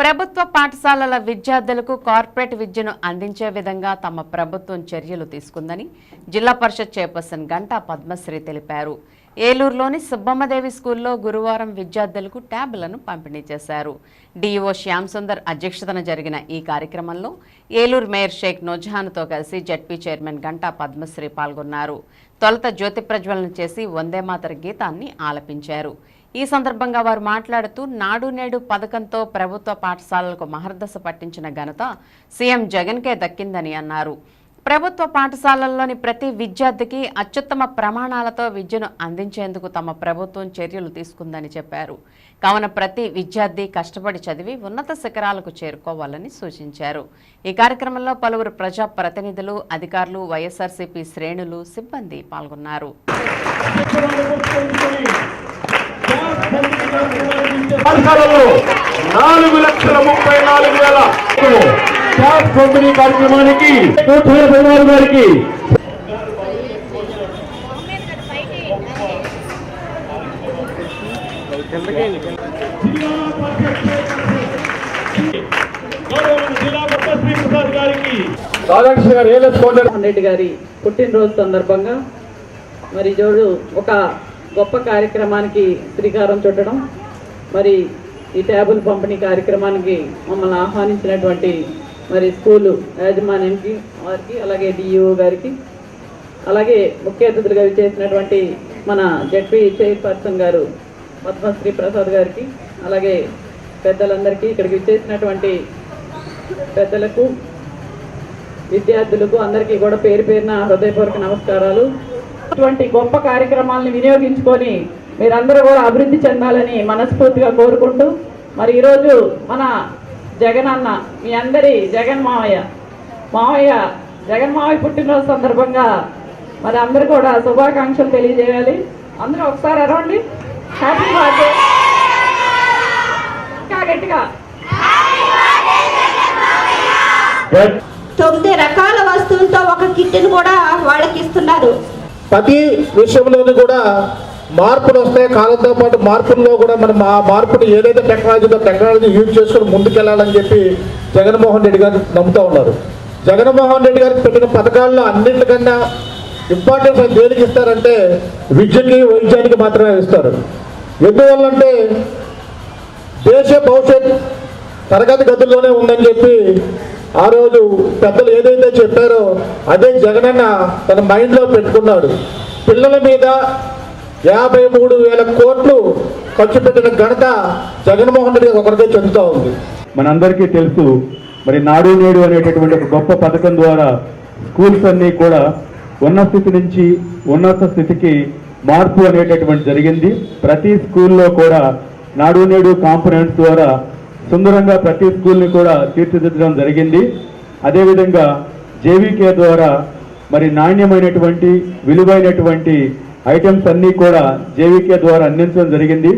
ప్రభుత్వ పాఠశాలల విద్యార్థులకు కార్పొరేట్ విద్యను అందించే విధంగా తమ ప్రభుత్వం చర్యలు తీసుకుందని జిల్లా పరిషత్ చైర్పర్సన్ గంటా పద్మశ్రీ తెలిపారు. ఏలూరులోని సుబ్బమ్మదేవి స్కూల్లో గురువారం విద్యార్థులకు ట్యాబ్లను పంపిణీ చేశారు. డీఈఓ శ్యామ్ సుందర్ అధ్యక్షతన జరిగిన ఈ కార్యక్రమంలో ఏలూరు మేయర్ షేక్ నూజహాన్తో కలిసి జడ్పీ చైర్మన్ గంటా పద్మశ్రీ పాల్గొన్నారు. తొలుత జ్యోతి ప్రజ్వలన చేసి వందేమాతర గీతాన్ని ఆలపించారు. ఈ సందర్భంగా వారు మాట్లాడుతూ నాడు నేడు పథకంతో ప్రభుత్వ పాఠశాలలకు మహర్దశ పట్టించిన ఘనత సీఎం జగన్కే దక్కిందని అన్నారు. ప్రభుత్వ పాఠశాలల్లోని ప్రతి విద్యార్థికి అత్యుత్తమ ప్రమాణాలతో విద్యను అందించేందుకు తమ ప్రభుత్వం చర్యలు తీసుకుందని చెప్పారు. కావున ప్రతి విద్యార్థి కష్టపడి చదివి ఉన్నత శిఖరాలకు చేరుకోవాలని సూచించారు. ఈ కార్యక్రమంలో పలువురు ప్రజా ప్రతినిధులు అధికారులు వైఎస్ఆర్సీపీ శ్రేణులు సిబ్బంది పాల్గొన్నారు. నాలుగు లక్షల ముప్పై నాలుగు వేల ట్యాబ్ పంపిణీ కార్యక్రమానికి గారికి రెడ్డి గారి పుట్టినరోజు సందర్భంగా మరి జోడు ఒక గొప్ప కార్యక్రమానికి శ్రీకారం చుట్టడం మరి ఈ ట్యాబుల్ పంపిణీ కార్యక్రమానికి మమ్మల్ని ఆహ్వానించినటువంటి మరి స్కూలు యాజమాన్యానికి వారికి అలాగే డిఈఓ గారికి అలాగే ముఖ్య అతిథులుగా చేసినటువంటి మన జడ్పీ చైర్పర్సన్ గారు పద్మశ్రీ ప్రసాద్ గారికి అలాగే పెద్దలందరికీ ఇక్కడికి విచ్చేసినటువంటి పెద్దలకు విద్యార్థులకు అందరికీ కూడా పేరు పేరున హృదయపూర్వక నమస్కారాలు. ఇటువంటి గొప్ప కార్యక్రమాలను వినియోగించుకొని మీరందరూ కూడా అభివృద్ధి చెందాలని మనస్ఫూర్తిగా కోరుకుంటూ మరి ఈరోజు మన జగన్ అన్న మీ అందరి జగన్ మావయ్య మావయ్య జగన్ మావయ్య పుట్టినరోజు సందర్భంగా మరి అందరూ కూడా శుభాకాంక్షలు తెలియజేయాలి. అందరూ ఒకసారి అరవండి. హ్యాపీ బర్త్డే ఇంకా గట్టిగా. తొమ్మిది రకాల వస్తువులతో ఒక కిట్ని కూడా వాళ్ళకి ఇస్తున్నారు. ప్రతి విషయంలోనూ కూడా మార్పులు వస్తాయి కాలంతో పాటు మార్పుల్లో కూడా మనం ఆ మార్పుని ఏదైతే టెక్నాలజీతో టెక్నాలజీ యూజ్ చేసుకుని ముందుకెళ్ళాలని చెప్పి జగన్మోహన్ రెడ్డి గారు నమ్ముతూ ఉన్నారు. జగన్మోహన్ రెడ్డి గారికి పెట్టిన పథకాల్లో అన్నింటికన్నా ఇంపార్టెన్స్ దేనికి ఇస్తారంటే విద్యకి వైద్యానికి మాత్రమే ఇస్తారు. ఎందువల్లంటే దేశ భవిష్యత్ తరగతి గదుల్లోనే ఉందని చెప్పి ఆ రోజు పెద్దలు ఏదైతే చెప్పారో అదే జగనన్న తన మైండ్లో పెట్టుకున్నాడు. పిల్లల మీద యాభై మూడు వేల కోట్లు ఖర్చు పెట్టిన ఘనత జగన్మోహన్ రెడ్డి ఒకరిదే ఒకరికే చెందుతూ ఉంది. మనందరికీ తెలుసు మరి నాడు నేడు అనేటటువంటి ఒక గొప్ప పథకం ద్వారా స్కూల్స్ అన్నీ కూడా ఉన్న స్థితి నుంచి ఉన్నత స్థితికి మార్పు అనేటటువంటి జరిగింది. ప్రతి స్కూల్లో కూడా నాడు నేడు కాంపనెంట్స్ ద్వారా సుందరంగా ప్రతి స్కూల్ని కూడా తీర్చిదిద్దడం జరిగింది. అదేవిధంగా జేవీకే ద్వారా మరి నాణ్యమైనటువంటి విలువైనటువంటి ఐటమ్స్ అన్నీ కూడా జేవీకే ద్వారా అందించడం జరిగింది.